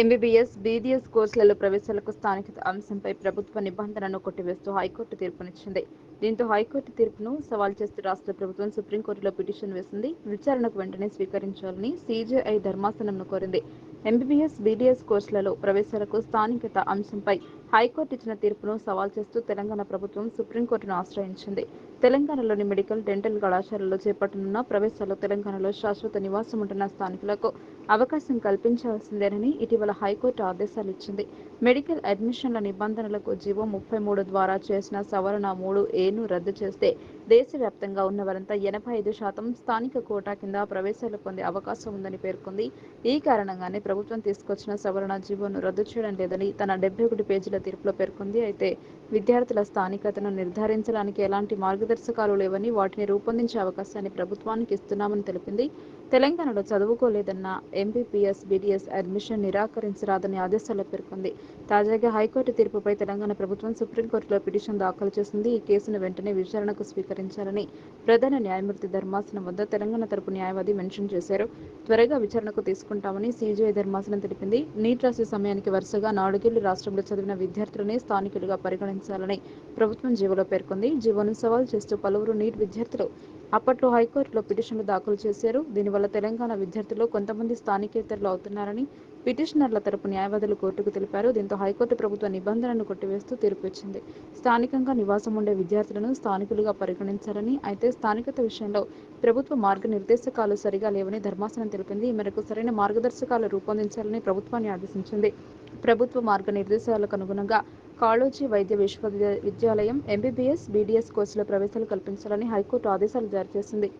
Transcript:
MBBS, BDS కోర్సులలో ప్రవేశాలకు స్థానికత అంశంపై ప్రభుత్వ నిబంధనను కొట్టివేస్తూ హైకోర్టు తీర్పునిచ్చింది. దీంతో హైకోర్టు తీర్పును సవాల్ చేస్తూ రాష్ట్ర ప్రభుత్వం సుప్రీంకోర్టులో పిటిషన్ వేసింది. విచారణకు వెంటనే స్వీకరించాలని సీజేఐ ధర్మాసనంను కోరింది. ఎంబీబీఎస్, బీడీఎస్ కోర్సులలో ప్రవేశాలకు స్థానికత అంశంపై హైకోర్టు ఇచ్చిన తీర్పును సవాల్ చేస్తూ తెలంగాణ ప్రభుత్వం సుప్రీంకోర్టును ఆశ్రయించింది. తెలంగాణలోని మెడికల్, డెంటల్ కళాశాలలో చేపట్టనున్న ప్రవేశాలు తెలంగాణలో శాశ్వత నివాసం ఉంటున్న స్థానికులకు అవకాశం కల్పించాల్సిందేనని ఇటీవల హైకోర్టు ఆదేశాలిచ్చింది. మెడికల్ అడ్మిషన్ల నిబంధనలకు జీవో ముప్పై మూడు ద్వారా చేసిన సవరణ మూడు ఏను రద్దు చేస్తే దేశవ్యాప్తంగా ఉన్న వారంతా ఎనభై ఐదు శాతం స్థానిక కోటా కింద ప్రవేశాలు పొందే అవకాశం ఉందని పేర్కొంది. ఈ కారణంగానే ప్రభుత్వం తీసుకొచ్చిన సవరణ జీవోను రద్దు చేయడం లేదని తన డెబ్బై ఒకటి పేజీల తీర్పులో పేర్కొంది. అయితే విద్యార్థుల స్థానికతను నిర్ధారించడానికి ఎలాంటి మార్గదర్శకాలు లేవని వాటిని రూపొందించే అవకాశాన్ని ప్రభుత్వానికి ఇస్తున్నామని తెలిపింది. తెలంగాణలో చదువుకోలేదన్న ఎంబీపీఎస్ బీడీఎస్ అడ్మిషన్ నిరాకరించరాదని ఆదేశాల్లో పేర్కొంది. తాజాగా హైకోర్టు తీర్పుపై తెలంగాణ ప్రభుత్వం సుప్రీంకోర్టులో పిటిషన్ దాఖలు చేసింది. ఈ కేసును వెంటనే విచారణకు స్వీకరించాలని ప్రధాన న్యాయమూర్తి ధర్మాసనం వద్ద తెలంగాణ తరపు న్యాయవాది మెన్షన్ చేశారు. త్వరగా విచారణకు తీసుకుంటామని సీజీఐ ధర్మాసనం తెలిపింది. నీట్ రాసే సమయానికి వరుసగా నాలుగేళ్ళు రాష్ట్రంలో చదివిన విద్యార్థులనే స్థానికులుగా పరిగణించాలని ప్రభుత్వం జీవోలో పేర్కొంది. జీవోను సవాల్ చేస్తూ పలువురు నీట్ విద్యార్థులు అప్పట్లో హైకోర్టులో పిటిషన్లు దాఖలు చేశారు. దీనివల్ల తెలంగాణ విద్యార్థులు కొంతమంది స్థానికేతరులు అవుతున్నారని పిటిషనర్ల తరపు న్యాయవాదులు కోర్టుకు తెలిపారు. దీంతో హైకోర్టు ప్రభుత్వ నిబంధనను కొట్టివేస్తూ తీర్పు ఇచ్చింది. స్థానికంగా నివాసం ఉండే విద్యార్థులను స్థానికులుగా పరిగణించాలని, అయితే స్థానికత విషయంలో ప్రభుత్వ మార్గనిర్దేశకాలు సరిగా లేవని ధర్మాసనం తెలిపింది. ఈ మేరకు సరైన మార్గదర్శకాలు రూపొందించాలని ప్రభుత్వాన్ని ఆదేశించింది. ప్రభుత్వ మార్గనిర్దేశాలకు అనుగుణంగా కాళోజీ వైద్య విశ్వవిద్యాలయం ఎంబీబీఎస్, బీడీఎస్ కోర్సులో ప్రవేశాలు కల్పించాలని హైకోర్టు ఆదేశాలు జారీ చేసింది.